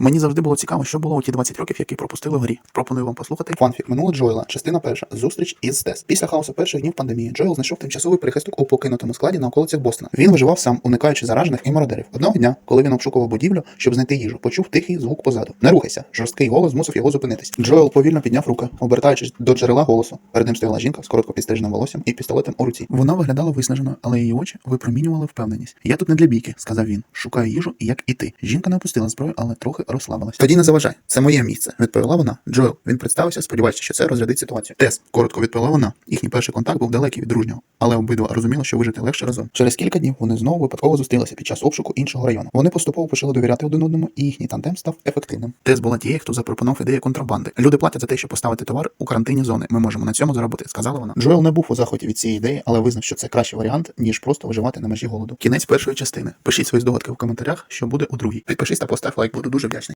Мені завжди було цікаво, що було у ті 20 років, які пропустили в грі. Пропоную вам послухати. Фанфік минуле Джоела, частина перша. Зустріч із Тес. Після хаосу перших днів пандемії Джоел знайшов тимчасовий прихисток у покинутому складі на околицях Бостона. Він виживав сам, уникаючи заражених і мародерів. Одного дня, коли він обшукував будівлю, щоб знайти їжу, почув тихий звук позаду. Не рухайся. Жорсткий голос змусив його зупинитись. Джоел повільно підняв руки, обертаючись до джерела голосу. Перед ним стояла жінка з коротко підстриженим волоссям і пістолетом у руці. Вона виглядала виснаженою, але її очі випромінювали впевненість. Я тут не для бійки, сказав він. Шукаю їжу, як і ти. Жінка не опустила зброю, але трохи розслабилась. Тоді не заважай, це моє місце, відповіла вона. Джоел, він представився, сподіваючись, що це розрядить ситуацію. Тес, коротко відповіла вона. Їхній перший контакт був далекий від дружнього, але обидва розуміли, що вижити легше разом. Через кілька днів вони знову випадково зустрілися під час обшуку іншого району. Вони поступово почали довіряти один одному, і їхній тандем став ефективним. Тес була тією, хто запропонував ідею контрабанди. Люди платять за те, щоб поставити товар у карантинні зони. Ми можемо на цьому заробити, сказала вона. Джоел не був у захваті від цієї ідеї, але визнав, що це кращий варіант, ніж просто виживати на межі голоду. Кінець першої частини. Пишіть свої здогадки в коментарях, що буде у другій. Підпишись та постав лайк, буду дуже вдячний.